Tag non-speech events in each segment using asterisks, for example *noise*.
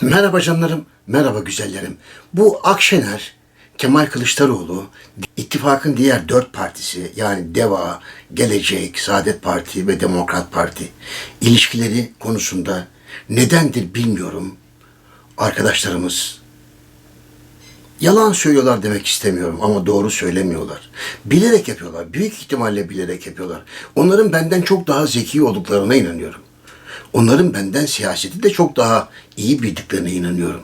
Merhaba canlarım, merhaba güzellerim. Bu Akşener, Kemal Kılıçdaroğlu, ittifakın diğer dört partisi yani DEVA, Gelecek, Saadet Parti ve Demokrat Parti ilişkileri konusunda nedendir bilmiyorum. Arkadaşlarımız Yalan söylüyorlar demek istemiyorum ama doğru söylemiyorlar. Bilerek yapıyorlar. Büyük ihtimalle bilerek yapıyorlar. Onların benden çok daha zeki olduklarına inanıyorum. Onların benden siyaseti de çok daha iyi bildiklerine inanıyorum.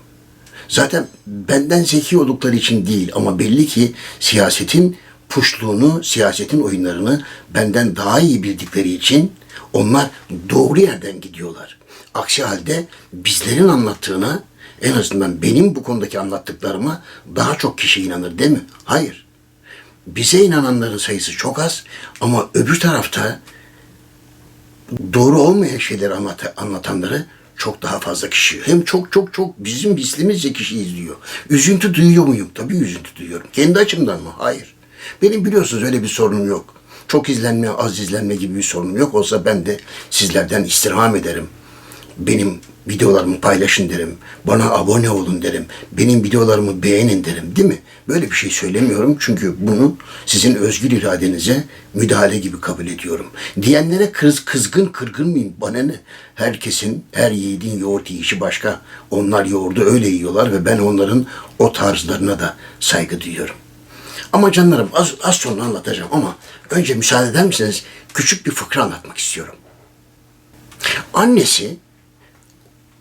Zaten benden zeki oldukları için değil ama belli ki siyasetin puşluğunu, siyasetin oyunlarını benden daha iyi bildikleri için onlar doğru yerden gidiyorlar. Aksi halde bizlerin anlattığına en azından benim bu konudaki anlattıklarıma daha çok kişi inanır değil mi? Hayır. Bize inananların sayısı çok az ama öbür tarafta doğru olmayan şeyleri anlat anlatanları çok daha fazla kişi. Hem çok çok çok bizim bislimizce kişi izliyor. Üzüntü duyuyor muyum? Tabii üzüntü duyuyorum. Kendi açımdan mı? Hayır. Benim biliyorsunuz öyle bir sorunum yok. Çok izlenme, az izlenme gibi bir sorunum yok. Olsa ben de sizlerden istirham ederim. Benim videolarımı paylaşın derim. Bana abone olun derim. Benim videolarımı beğenin derim. Değil mi? Böyle bir şey söylemiyorum. Çünkü bunu sizin özgür iradenize müdahale gibi kabul ediyorum. Diyenlere kız, kızgın kırgın mıyım? Bana ne? Herkesin, her yiğidin yoğurt yiyişi başka. Onlar yoğurdu öyle yiyorlar ve ben onların o tarzlarına da saygı duyuyorum. Ama canlarım az, az sonra anlatacağım ama önce müsaade eder misiniz? Küçük bir fıkra anlatmak istiyorum. Annesi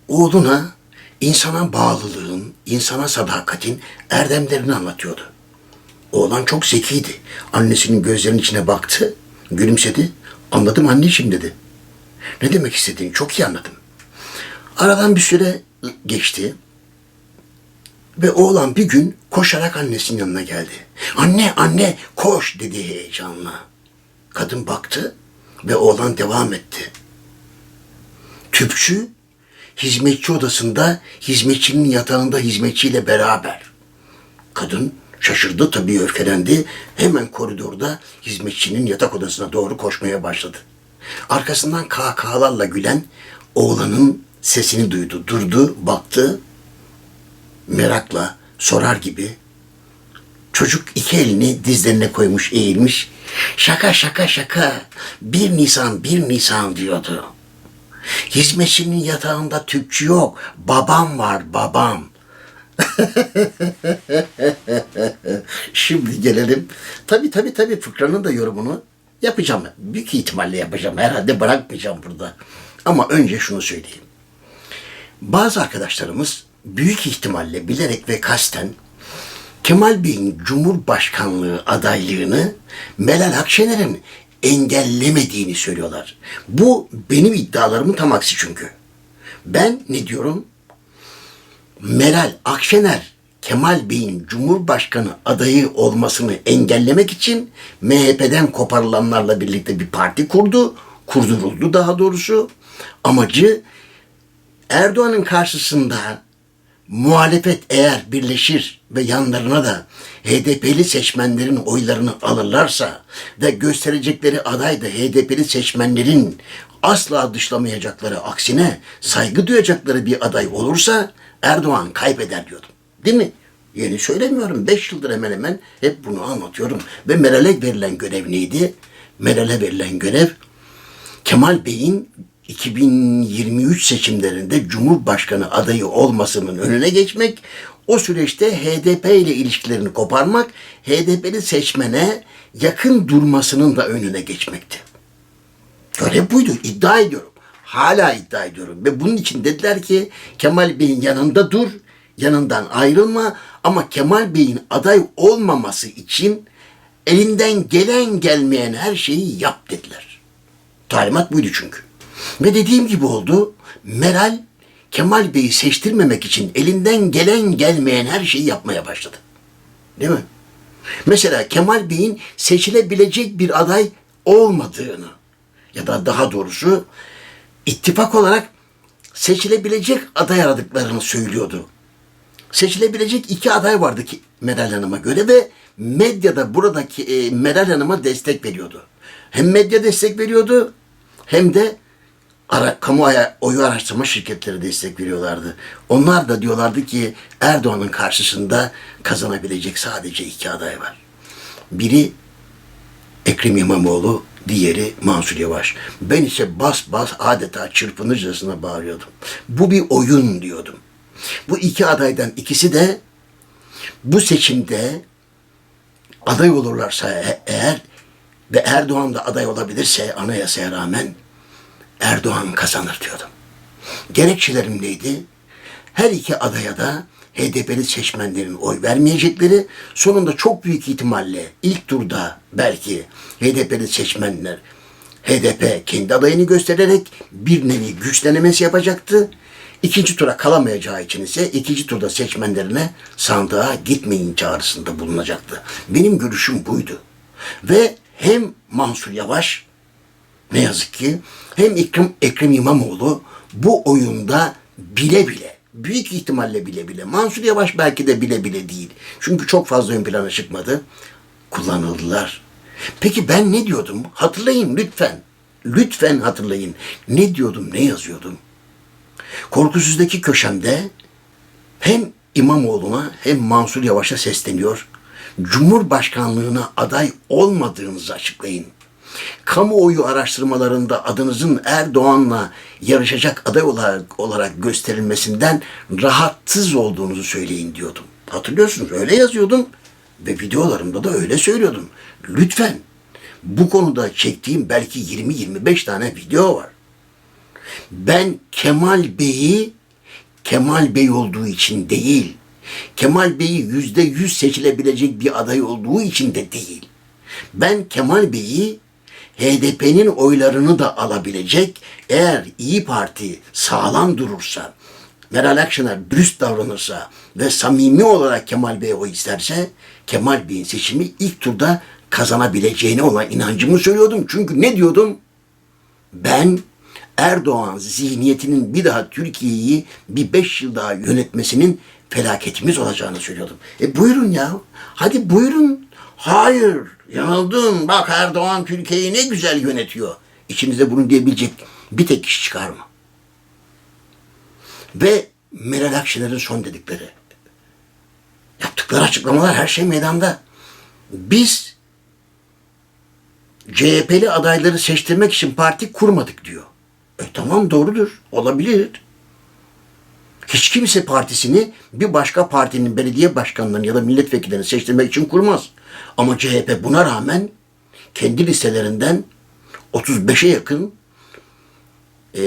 oğluna insana bağlılığın, insana sadakatin erdemlerini anlatıyordu. Oğlan çok zekiydi. Annesinin gözlerinin içine baktı, gülümsedi. Anladım anneciğim dedi. Ne demek istediğini çok iyi anladım. Aradan bir süre geçti. Ve oğlan bir gün koşarak annesinin yanına geldi. Anne, anne koş dedi heyecanla. Kadın baktı ve oğlan devam etti. Tüpçü hizmetçi odasında hizmetçinin yatağında hizmetçiyle beraber. Kadın şaşırdı tabii öfkelendi. Hemen koridorda hizmetçinin yatak odasına doğru koşmaya başladı. Arkasından kahkahalarla gülen oğlanın sesini duydu. Durdu, baktı. Merakla sorar gibi. Çocuk iki elini dizlerine koymuş, eğilmiş. Şaka şaka şaka. Bir Nisan, bir Nisan diyordu. Hizmetçinin yatağında tüpçü yok. Babam var babam. *laughs* Şimdi gelelim. Tabii tabii tabii fıkranın da yorumunu yapacağım. Büyük ihtimalle yapacağım. Herhalde bırakmayacağım burada. Ama önce şunu söyleyeyim. Bazı arkadaşlarımız büyük ihtimalle bilerek ve kasten Kemal Bey'in Cumhurbaşkanlığı adaylığını Meral Akşener'in engellemediğini söylüyorlar. Bu benim iddialarımın tam aksi çünkü. Ben ne diyorum? Meral Akşener Kemal Bey'in Cumhurbaşkanı adayı olmasını engellemek için MHP'den koparılanlarla birlikte bir parti kurdu. Kurduruldu daha doğrusu. Amacı Erdoğan'ın karşısında muhalefet eğer birleşir ve yanlarına da HDP'li seçmenlerin oylarını alırlarsa ve gösterecekleri aday da HDP'li seçmenlerin asla dışlamayacakları aksine saygı duyacakları bir aday olursa Erdoğan kaybeder diyordum. Değil mi? Yeni söylemiyorum. Beş yıldır hemen hemen hep bunu anlatıyorum. Ve Meral'e verilen görev neydi? Meral'e verilen görev Kemal Bey'in 2023 seçimlerinde Cumhurbaşkanı adayı olmasının önüne geçmek, o süreçte HDP ile ilişkilerini koparmak, HDP'li seçmene yakın durmasının da önüne geçmekti. Görev buydu, iddia ediyorum. Hala iddia ediyorum. Ve bunun için dediler ki Kemal Bey'in yanında dur, yanından ayrılma ama Kemal Bey'in aday olmaması için elinden gelen gelmeyen her şeyi yap dediler. Talimat buydu çünkü. Ve dediğim gibi oldu. Meral Kemal Bey'i seçtirmemek için elinden gelen gelmeyen her şeyi yapmaya başladı. Değil mi? Mesela Kemal Bey'in seçilebilecek bir aday olmadığını ya da daha doğrusu ittifak olarak seçilebilecek aday aradıklarını söylüyordu. Seçilebilecek iki aday vardı ki Meral Hanım'a göre ve medyada buradaki e, Meral Hanım'a destek veriyordu. Hem medya destek veriyordu hem de ara, kamuoyu oyu araştırma şirketleri destek veriyorlardı. Onlar da diyorlardı ki Erdoğan'ın karşısında kazanabilecek sadece iki aday var. Biri Ekrem İmamoğlu, diğeri Mansur Yavaş. Ben ise bas bas adeta çırpınırcasına bağırıyordum. Bu bir oyun diyordum. Bu iki adaydan ikisi de bu seçimde aday olurlarsa e- eğer ve Erdoğan da aday olabilirse anayasaya rağmen Erdoğan kazanır diyordum. Gerekçelerim neydi? Her iki adaya da HDP'li seçmenlerin oy vermeyecekleri, sonunda çok büyük ihtimalle ilk turda belki HDP'li seçmenler HDP kendi adayını göstererek bir nevi güç denemesi yapacaktı. İkinci tura kalamayacağı için ise ikinci turda seçmenlerine sandığa gitmeyin çağrısında bulunacaktı. Benim görüşüm buydu. Ve hem Mansur Yavaş ne yazık ki hem Ekrem, Ekrem İmamoğlu bu oyunda bile bile büyük ihtimalle bile bile Mansur Yavaş belki de bile bile değil. Çünkü çok fazla ön plana çıkmadı. Kullanıldılar. Peki ben ne diyordum? Hatırlayın lütfen. Lütfen hatırlayın. Ne diyordum, ne yazıyordum? Korkusuz'daki köşemde hem İmamoğlu'na hem Mansur Yavaş'a sesleniyor. Cumhurbaşkanlığına aday olmadığınızı açıklayın. Kamuoyu araştırmalarında adınızın Erdoğan'la yarışacak aday olarak, olarak gösterilmesinden rahatsız olduğunuzu söyleyin diyordum. Hatırlıyorsunuz öyle yazıyordum ve videolarımda da öyle söylüyordum. Lütfen bu konuda çektiğim belki 20-25 tane video var. Ben Kemal Bey'i Kemal Bey olduğu için değil, Kemal Bey'i yüzde yüz seçilebilecek bir aday olduğu için de değil. Ben Kemal Bey'i HDP'nin oylarını da alabilecek eğer İyi Parti sağlam durursa, Meral Akşener dürüst davranırsa ve samimi olarak Kemal Bey'e oy isterse Kemal Bey'in seçimi ilk turda kazanabileceğine olan inancımı söylüyordum. Çünkü ne diyordum? Ben Erdoğan zihniyetinin bir daha Türkiye'yi bir beş yıl daha yönetmesinin felaketimiz olacağını söylüyordum. E buyurun ya. Hadi buyurun. Hayır. Yanıldın. Bak Erdoğan Türkiye'yi ne güzel yönetiyor. İçinizde bunu diyebilecek bir tek kişi çıkar mı? Ve Meral Akşener'in son dedikleri. Yaptıkları açıklamalar her şey meydanda. Biz CHP'li adayları seçtirmek için parti kurmadık diyor. E tamam doğrudur. Olabilir. Hiç kimse partisini bir başka partinin belediye başkanlarını ya da milletvekillerini seçtirmek için kurmaz. Ama CHP buna rağmen kendi listelerinden 35'e yakın e,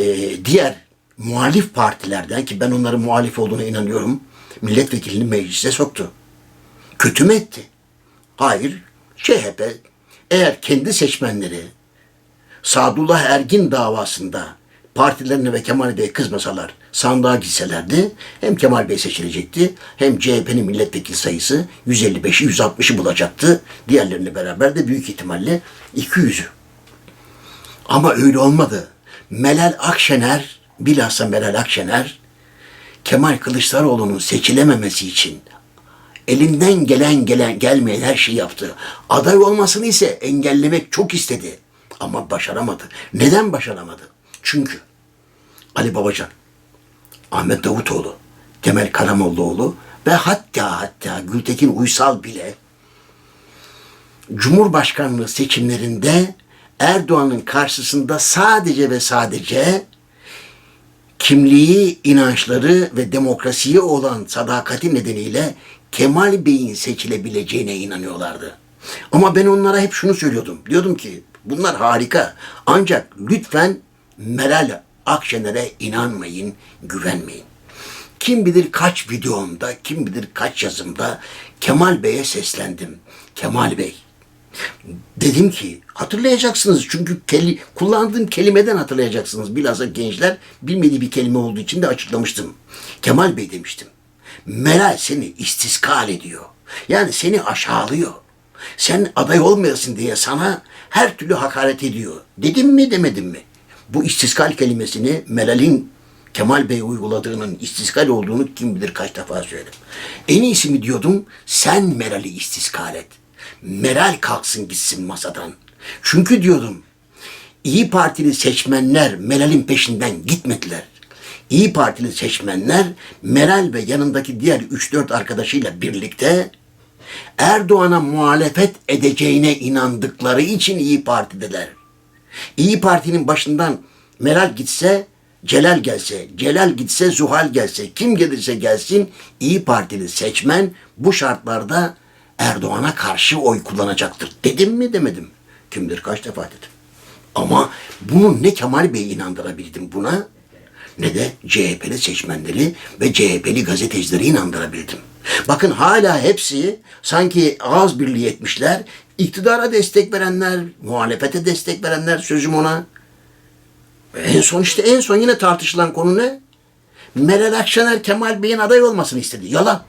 diğer muhalif partilerden ki ben onların muhalif olduğuna inanıyorum milletvekilini meclise soktu. Kötü mü etti? Hayır. CHP eğer kendi seçmenleri Sadullah Ergin davasında partilerine ve Kemal Bey'e kızmasalar, sandığa gitselerdi hem Kemal Bey seçilecekti hem CHP'nin milletvekili sayısı 155'i 160'ı bulacaktı. Diğerlerine beraber de büyük ihtimalle 200'ü. Ama öyle olmadı. Meral Akşener, bilhassa Meral Akşener, Kemal Kılıçdaroğlu'nun seçilememesi için elinden gelen gelen gelmeyen her şeyi yaptı. Aday olmasını ise engellemek çok istedi. Ama başaramadı. Neden başaramadı? Çünkü Ali Babacan, Ahmet Davutoğlu, Temel Karamollaoğlu ve hatta hatta Gültekin Uysal bile Cumhurbaşkanlığı seçimlerinde Erdoğan'ın karşısında sadece ve sadece kimliği, inançları ve demokrasiye olan sadakati nedeniyle Kemal Bey'in seçilebileceğine inanıyorlardı. Ama ben onlara hep şunu söylüyordum. Diyordum ki bunlar harika. Ancak lütfen Meral Akşener'e inanmayın, güvenmeyin. Kim bilir kaç videomda, kim bilir kaç yazımda Kemal Bey'e seslendim. Kemal Bey, dedim ki hatırlayacaksınız çünkü keli, kullandığım kelimeden hatırlayacaksınız. Bilhassa gençler bilmediği bir kelime olduğu için de açıklamıştım. Kemal Bey demiştim. Meral seni istiskal ediyor. Yani seni aşağılıyor. Sen aday olmayasın diye sana her türlü hakaret ediyor. Dedim mi demedim mi? Bu istiskal kelimesini Meral'in Kemal Bey uyguladığının istiskal olduğunu kim bilir kaç defa söyledim. En iyisi mi diyordum sen Meral'i istiskal et. Meral kalksın gitsin masadan. Çünkü diyordum İyi Partili seçmenler Meral'in peşinden gitmediler. İyi Partili seçmenler Meral ve yanındaki diğer 3-4 arkadaşıyla birlikte Erdoğan'a muhalefet edeceğine inandıkları için İyi Parti'deler. İyi Parti'nin başından Meral gitse, Celal gelse, Celal gitse, Zuhal gelse, kim gelirse gelsin İyi Partili seçmen bu şartlarda Erdoğan'a karşı oy kullanacaktır. Dedim mi demedim. Kimdir kaç defa dedim. Ama bunu ne Kemal Bey'i inandırabildim buna ne de CHP'li seçmenleri ve CHP'li gazetecileri inandırabildim. Bakın hala hepsi sanki ağız birliği etmişler. İktidara destek verenler, muhalefete destek verenler sözüm ona. En son işte en son yine tartışılan konu ne? Meral Akşener Kemal Bey'in aday olmasını istedi. Yalan.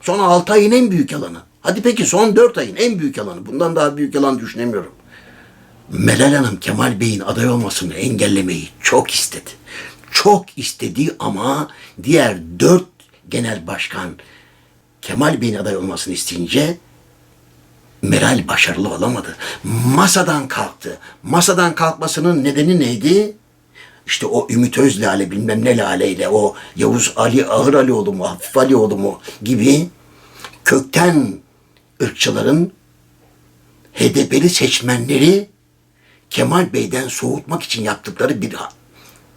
Son 6 ayın en büyük yalanı. Hadi peki son 4 ayın en büyük yalanı. Bundan daha büyük yalan düşünemiyorum. Meral Hanım Kemal Bey'in aday olmasını engellemeyi çok istedi. Çok istedi ama diğer dört genel başkan Kemal Bey'in aday olmasını isteyince Meral başarılı olamadı. Masadan kalktı. Masadan kalkmasının nedeni neydi? İşte o Ümit Özlale bilmem ne laleyle o Yavuz Ali Ağır Alioğlu mu Hafif Alioğlu mu gibi kökten ırkçıların HDP'li seçmenleri Kemal Bey'den soğutmak için yaptıkları bir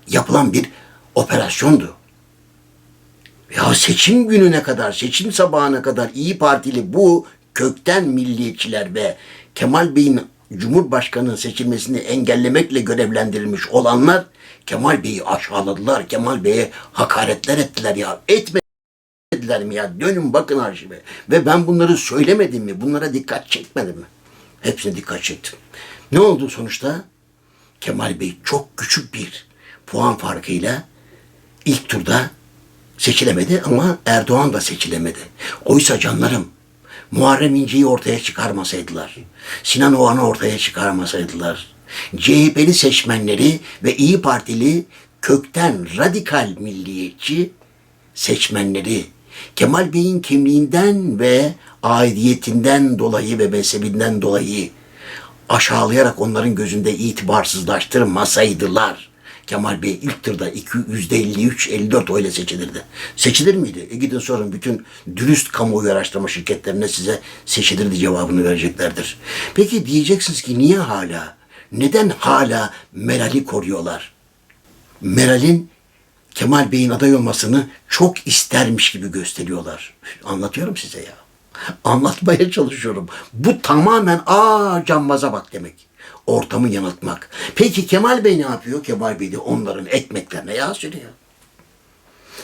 yapılan bir operasyondu. Ya seçim gününe kadar, seçim sabahına kadar İyi Partili bu kökten milliyetçiler ve Kemal Bey'in Cumhurbaşkanı seçilmesini engellemekle görevlendirilmiş olanlar Kemal Bey'i aşağıladılar. Kemal Bey'e hakaretler ettiler ya. Etmediler mi ya? Dönün bakın arşive. Ve ben bunları söylemedim mi? Bunlara dikkat çekmedim mi? Hepsine dikkat çektim. Ne oldu sonuçta? Kemal Bey çok küçük bir puan farkıyla ilk turda seçilemedi ama Erdoğan da seçilemedi. Oysa canlarım Muharrem İnce'yi ortaya çıkarmasaydılar, Sinan Oğan'ı ortaya çıkarmasaydılar, CHP'li seçmenleri ve İyi Partili kökten radikal milliyetçi seçmenleri Kemal Bey'in kimliğinden ve aidiyetinden dolayı ve mezhebinden dolayı aşağılayarak onların gözünde itibarsızlaştırmasaydılar. Kemal Bey ilk turda iki- yüzde 53 54 oyla seçilirdi. Seçilir miydi? E gidin sorun bütün dürüst kamuoyu araştırma şirketlerine size seçilirdi cevabını vereceklerdir. Peki diyeceksiniz ki niye hala? Neden hala Meral'i koruyorlar? Meral'in Kemal Bey'in aday olmasını çok istermiş gibi gösteriyorlar. Anlatıyorum size ya. Anlatmaya çalışıyorum. Bu tamamen aa cambaza bak demek. Ortamı yanıltmak. Peki Kemal Bey ne yapıyor? Kemal Bey de onların ekmeklerine yağ sürüyor.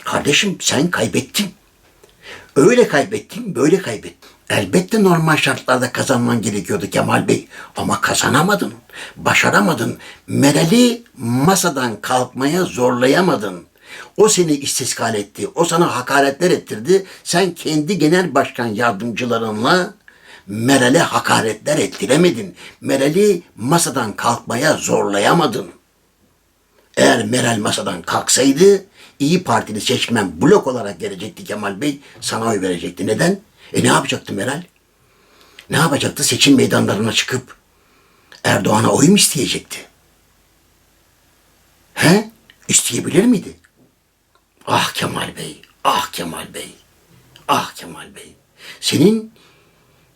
Kardeşim sen kaybettin. Öyle kaybettin, böyle kaybettin. Elbette normal şartlarda kazanman gerekiyordu Kemal Bey. Ama kazanamadın, başaramadın. Meral'i masadan kalkmaya zorlayamadın. O seni istiskal etti, o sana hakaretler ettirdi. Sen kendi genel başkan yardımcılarınla Meral'e hakaretler ettiremedin. Meral'i masadan kalkmaya zorlayamadın. Eğer Meral masadan kalksaydı İyi Partili seçmen blok olarak gelecekti Kemal Bey sana oy verecekti. Neden? E ne yapacaktı Meral? Ne yapacaktı? Seçim meydanlarına çıkıp Erdoğan'a oy mu isteyecekti? He? İsteyebilir miydi? Ah Kemal Bey, ah Kemal Bey, ah Kemal Bey. Senin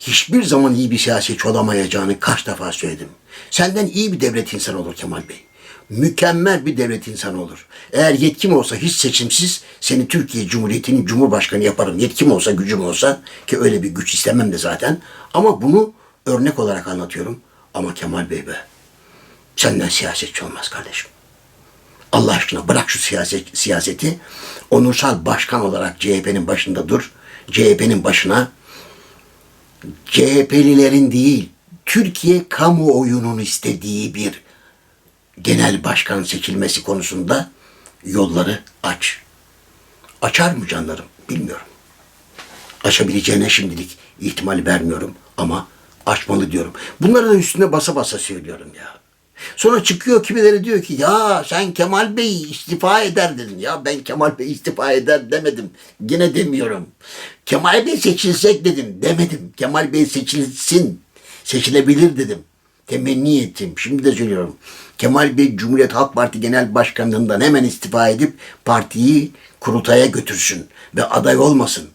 hiçbir zaman iyi bir siyasetçi olamayacağını kaç defa söyledim. Senden iyi bir devlet insanı olur Kemal Bey. Mükemmel bir devlet insanı olur. Eğer yetkim olsa hiç seçimsiz seni Türkiye Cumhuriyeti'nin Cumhurbaşkanı yaparım. Yetkim olsa, gücüm olsa ki öyle bir güç istemem de zaten. Ama bunu örnek olarak anlatıyorum. Ama Kemal Bey be, senden siyasetçi olmaz kardeşim. Allah aşkına bırak şu siyaset, siyaseti. Onursal başkan olarak CHP'nin başında dur. CHP'nin başına CHP'lilerin değil, Türkiye kamuoyunun istediği bir genel başkan seçilmesi konusunda yolları aç. Açar mı canlarım? Bilmiyorum. Aşabileceğine şimdilik ihtimal vermiyorum ama açmalı diyorum. Bunları da üstüne basa basa söylüyorum ya. Sonra çıkıyor kimileri diyor ki ya sen Kemal Bey istifa eder dedin. Ya ben Kemal Bey istifa eder demedim. Yine demiyorum. Kemal Bey seçilsek dedim. Demedim. Kemal Bey seçilsin. Seçilebilir dedim. temenni ettim. Şimdi de söylüyorum. Kemal Bey Cumhuriyet Halk Parti Genel Başkanlığından hemen istifa edip partiyi kurultaya götürsün ve aday olmasın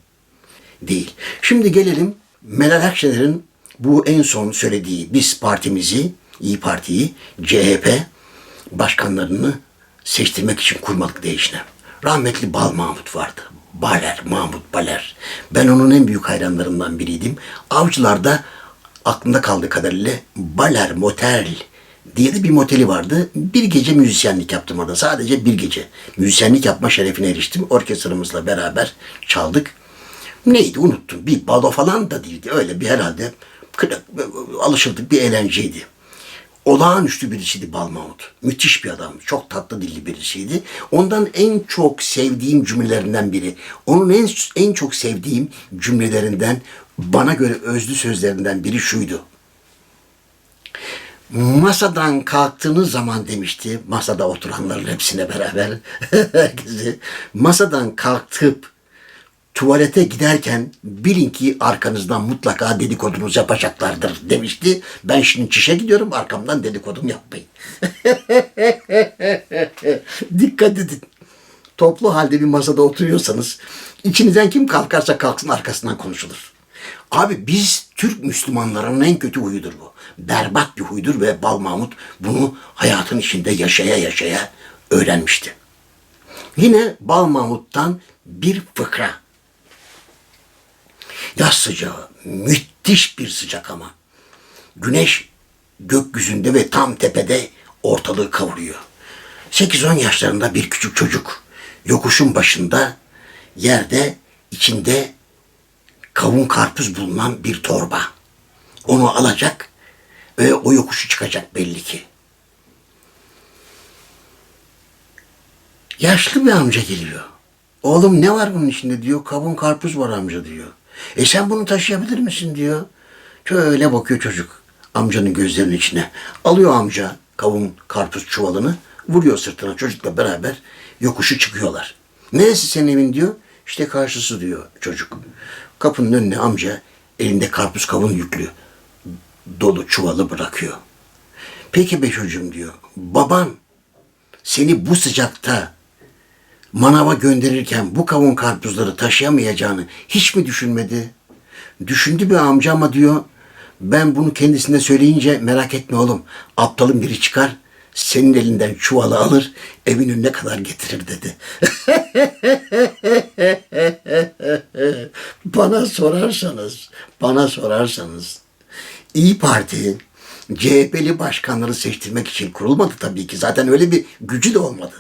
değil. Şimdi gelelim Meral Akşener'in bu en son söylediği biz partimizi, İyi Parti'yi, CHP başkanlarını seçtirmek için kurmadık değişine. Rahmetli Bal Mahmut vardı. Baler, Mahmut Baler. Ben onun en büyük hayranlarından biriydim. Avcılar'da aklımda kaldığı kadarıyla Baler Motel diye de bir moteli vardı. Bir gece müzisyenlik yaptım orada. Sadece bir gece. Müzisyenlik yapma şerefine eriştim. Orkestramızla beraber çaldık. Neydi unuttum. Bir balo falan da değildi. Öyle bir herhalde alışıldık bir eğlenceydi. Olağanüstü birisiydi Bal Mahmut. Müthiş bir adam. Çok tatlı dilli birisiydi. Ondan en çok sevdiğim cümlelerinden biri. Onun en, en çok sevdiğim cümlelerinden bana göre özlü sözlerinden biri şuydu. Masadan kalktığınız zaman demişti masada oturanların hepsine beraber *laughs* herkesi masadan kalkıp tuvalete giderken bilin ki arkanızdan mutlaka dedikodunuz yapacaklardır demişti. Ben şimdi çişe gidiyorum arkamdan dedikodum yapmayın. *laughs* Dikkat edin. Toplu halde bir masada oturuyorsanız içinizden kim kalkarsa kalksın arkasından konuşulur. Abi biz Türk Müslümanlarının en kötü huyudur bu. Berbat bir huydur ve Bal Mahmut bunu hayatın içinde yaşaya yaşaya öğrenmişti. Yine Bal Mahmut'tan bir fıkra. Yaz sıcağı, müthiş bir sıcak ama. Güneş gökyüzünde ve tam tepede ortalığı kavuruyor. 8-10 yaşlarında bir küçük çocuk yokuşun başında yerde içinde kavun karpuz bulunan bir torba. Onu alacak ve o yokuşu çıkacak belli ki. Yaşlı bir amca geliyor. Oğlum ne var bunun içinde diyor. Kavun karpuz var amca diyor. E sen bunu taşıyabilir misin diyor. Şöyle bakıyor çocuk amcanın gözlerinin içine. Alıyor amca kavun karpuz çuvalını. Vuruyor sırtına çocukla beraber yokuşu çıkıyorlar. Neresi senin evin diyor. İşte karşısı diyor çocuk. Kapının önüne amca elinde karpuz kavun yüklü. Dolu çuvalı bırakıyor. Peki be çocuğum diyor. Baban seni bu sıcakta manava gönderirken bu kavun karpuzları taşıyamayacağını hiç mi düşünmedi? Düşündü bir amca ama diyor ben bunu kendisine söyleyince merak etme oğlum aptalın biri çıkar senin elinden çuvalı alır evin önüne kadar getirir dedi. *laughs* bana sorarsanız, bana sorarsanız İyi Parti CHP'li başkanları seçtirmek için kurulmadı tabii ki. Zaten öyle bir gücü de olmadı.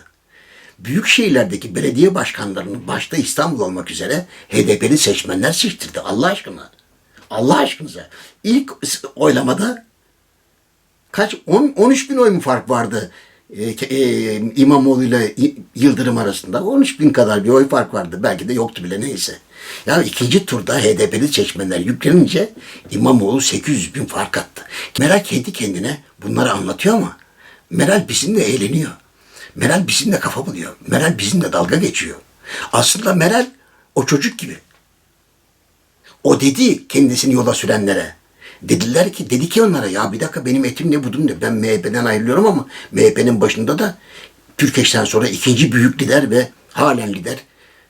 Büyük şehirlerdeki belediye başkanlarını başta İstanbul olmak üzere HDP'li seçmenler seçtirdi. Allah aşkına. Allah aşkınıza. İlk oylamada kaç 10 13 bin oy mu fark vardı e, e, İmamoğlu ile Yıldırım arasında 13 bin kadar bir oy fark vardı. Belki de yoktu bile neyse. Ya ikinci turda HDP'li seçmenler yüklenince İmamoğlu 800 bin fark attı. Meral kendi kendine bunları anlatıyor ama Meral bizimle eğleniyor. Meral bizimle kafa buluyor. Meral bizimle dalga geçiyor. Aslında Meral o çocuk gibi. O dedi kendisini yola sürenlere. Dediler ki, dedi ki onlara ya bir dakika benim etim ne budum ne. Ben MHP'den ayrılıyorum ama MHP'nin başında da Türkeş'ten sonra ikinci büyük lider ve halen lider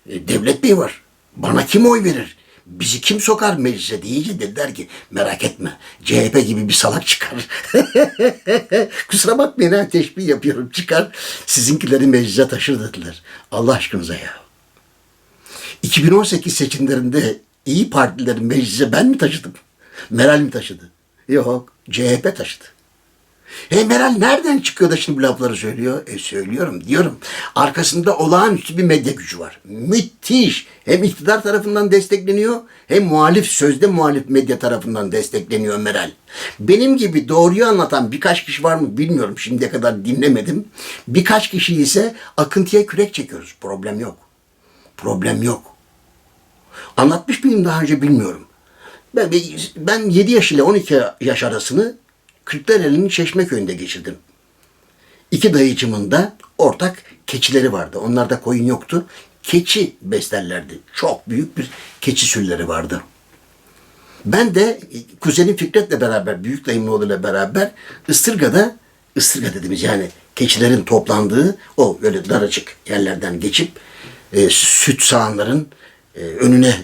e, Devlet Bey var. Bana kim oy verir? Bizi kim sokar meclise deyince dediler ki merak etme CHP gibi bir salak çıkar. *laughs* Kusura bakmayın ha teşbih yapıyorum çıkar sizinkileri meclise taşır dediler. Allah aşkınıza ya. 2018 seçimlerinde İyi Partilileri meclise ben mi taşıdım? Meral mi taşıdı? Yok. CHP taşıdı. E Meral nereden çıkıyor da şimdi bu lafları söylüyor? E söylüyorum diyorum. Arkasında olağanüstü bir medya gücü var. Müthiş. Hem iktidar tarafından destekleniyor hem muhalif sözde muhalif medya tarafından destekleniyor Meral. Benim gibi doğruyu anlatan birkaç kişi var mı bilmiyorum. Şimdiye kadar dinlemedim. Birkaç kişi ise akıntıya kürek çekiyoruz. Problem yok. Problem yok. Anlatmış mıyım daha önce bilmiyorum. Ben, ben 7 yaş ile 12 yaş arasını Kırklareli'nin Çeşmeköy'ünde geçirdim. İki dayıcımın da ortak keçileri vardı. Onlarda koyun yoktu. Keçi beslerlerdi. Çok büyük bir keçi sürüleri vardı. Ben de e, kuzenim Fikret'le beraber, büyük dayımın oğluyla beraber Istırga'da, Istırga dediğimiz yani keçilerin toplandığı o böyle daracık yerlerden geçip e, süt sağanların e, önüne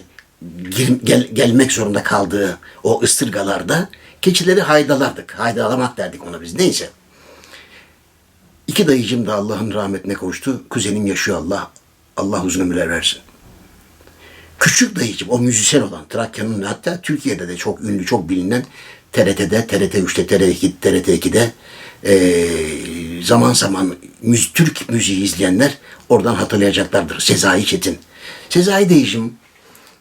gir- gel- gelmek zorunda kaldığı o ıstırgalarda keçileri haydalardık. Haydalamak derdik ona biz. Neyse. İki dayıcım da Allah'ın rahmetine kavuştu. Kuzenim yaşıyor Allah. Allah uzun ömürler versin. Küçük dayıcım o müzisyen olan Trakya'nın hatta Türkiye'de de çok ünlü, çok bilinen TRT'de, TRT 3'te, TRT 2, TRT 2'de eee, zaman zaman müz, Türk müziği izleyenler oradan hatırlayacaklardır. Sezai Çetin. Sezai dayıcım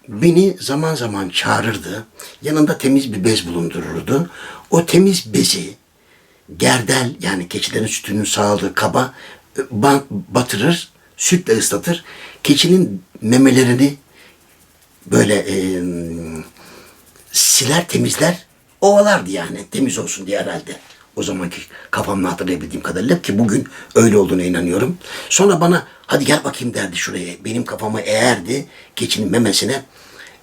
beni zaman zaman çağırırdı. Yanında temiz bir bez bulundururdu. O temiz bezi gerdel yani keçilerin sütünün sağladığı kaba e, ba- batırır, sütle ıslatır. Keçinin memelerini böyle e, siler temizler ovalardı yani temiz olsun diye herhalde. O zamanki kafamla hatırlayabildiğim kadarıyla ki bugün öyle olduğuna inanıyorum. Sonra bana hadi gel bakayım derdi şuraya. Benim kafama eğerdi keçinin memesine.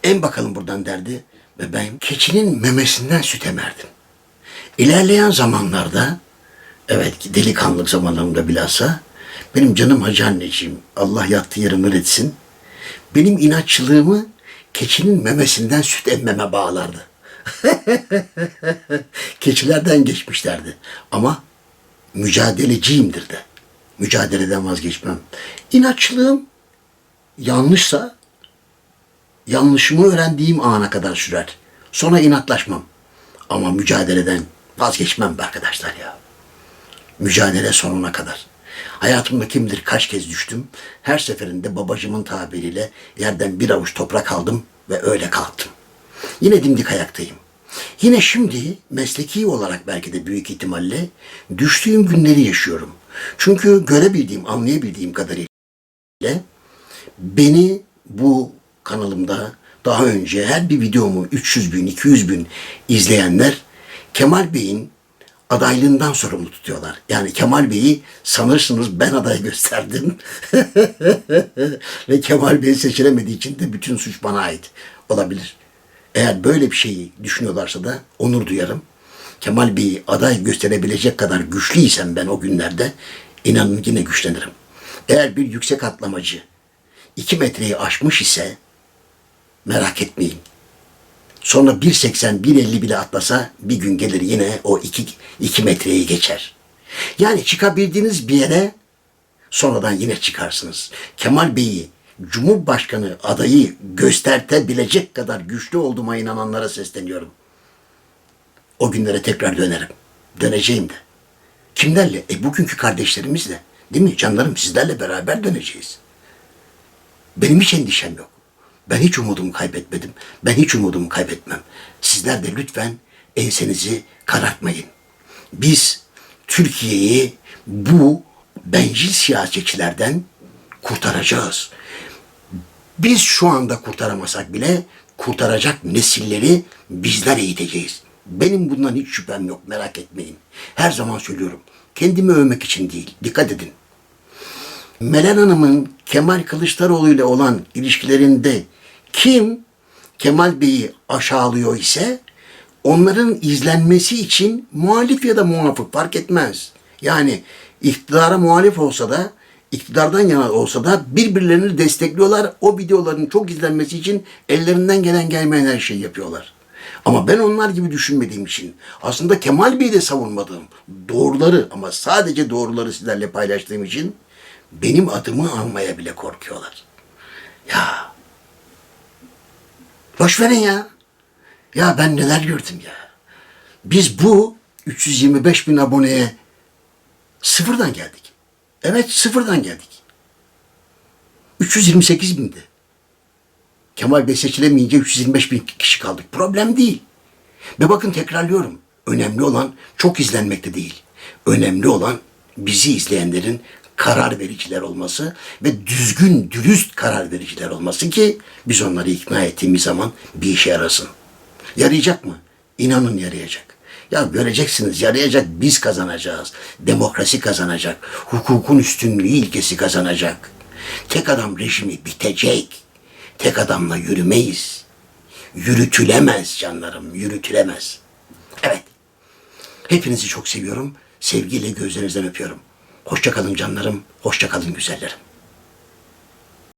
En bakalım buradan derdi. Ve ben keçinin memesinden süt emerdim. İlerleyen zamanlarda evet delikanlılık zamanlarımda bilhassa benim canım hacı anneciğim Allah yattığı yeri etsin. Benim inatçılığımı keçinin memesinden süt emmeme bağlardı. *laughs* Keçilerden geçmişlerdi. Ama mücadeleciyimdir de. Mücadeleden vazgeçmem. İnatçılığım yanlışsa yanlışımı öğrendiğim ana kadar sürer. Sonra inatlaşmam. Ama mücadeleden vazgeçmem be arkadaşlar ya. Mücadele sonuna kadar. Hayatımda kim bilir kaç kez düştüm. Her seferinde babacımın tabiriyle yerden bir avuç toprak aldım ve öyle kalktım. Yine dimdik ayaktayım. Yine şimdi mesleki olarak belki de büyük ihtimalle düştüğüm günleri yaşıyorum. Çünkü görebildiğim, anlayabildiğim kadarıyla beni bu kanalımda daha önce her bir videomu 300 bin, 200 bin izleyenler Kemal Bey'in adaylığından sorumlu tutuyorlar. Yani Kemal Bey'i sanırsınız ben aday *laughs* gösterdim. Ve Kemal Bey seçilemediği için de bütün suç bana ait olabilir. Eğer böyle bir şeyi düşünüyorlarsa da onur duyarım. Kemal Bey'i aday gösterebilecek kadar güçlüysem ben o günlerde inanın yine güçlenirim. Eğer bir yüksek atlamacı 2 metreyi aşmış ise merak etmeyin. Sonra 1.80, 1.50 bile atlasa bir gün gelir yine o 2, 2 metreyi geçer. Yani çıkabildiğiniz bir yere sonradan yine çıkarsınız. Kemal Bey'i Cumhurbaşkanı adayı göstertebilecek kadar güçlü olduğuma inananlara sesleniyorum. O günlere tekrar dönerim. Döneceğim de. Kimlerle? E bugünkü kardeşlerimizle. Değil mi? Canlarım sizlerle beraber döneceğiz. Benim hiç endişem yok. Ben hiç umudumu kaybetmedim. Ben hiç umudumu kaybetmem. Sizler de lütfen ensenizi karartmayın. Biz Türkiye'yi bu bencil siyasetçilerden kurtaracağız. Biz şu anda kurtaramasak bile kurtaracak nesilleri bizler eğiteceğiz. Benim bundan hiç şüphem yok merak etmeyin. Her zaman söylüyorum. Kendimi övmek için değil. Dikkat edin. Meral Hanım'ın Kemal Kılıçdaroğlu ile olan ilişkilerinde kim Kemal Bey'i aşağılıyor ise onların izlenmesi için muhalif ya da muafık fark etmez. Yani iktidara muhalif olsa da iktidardan yana olsa da birbirlerini destekliyorlar. O videoların çok izlenmesi için ellerinden gelen gelmeyen her şeyi yapıyorlar. Ama ben onlar gibi düşünmediğim için aslında Kemal Bey'i de savunmadığım doğruları ama sadece doğruları sizlerle paylaştığım için benim adımı almaya bile korkuyorlar. Ya boş verin ya. Ya ben neler gördüm ya. Biz bu 325 bin aboneye sıfırdan geldik. Evet sıfırdan geldik. 328 bindi. Kemal Bey seçilemeyince 325 bin kişi kaldık. Problem değil. Ve bakın tekrarlıyorum. Önemli olan çok izlenmekte değil. Önemli olan bizi izleyenlerin karar vericiler olması ve düzgün, dürüst karar vericiler olması ki biz onları ikna ettiğimiz zaman bir işe yarasın. Yarayacak mı? İnanın yarayacak. Ya göreceksiniz yarayacak biz kazanacağız. Demokrasi kazanacak. Hukukun üstünlüğü ilkesi kazanacak. Tek adam rejimi bitecek. Tek adamla yürümeyiz. yürütülemez canlarım, yürütülemez. Evet. Hepinizi çok seviyorum. Sevgiyle gözlerinizden öpüyorum. Hoşça kalın canlarım, hoşça kalın güzellerim.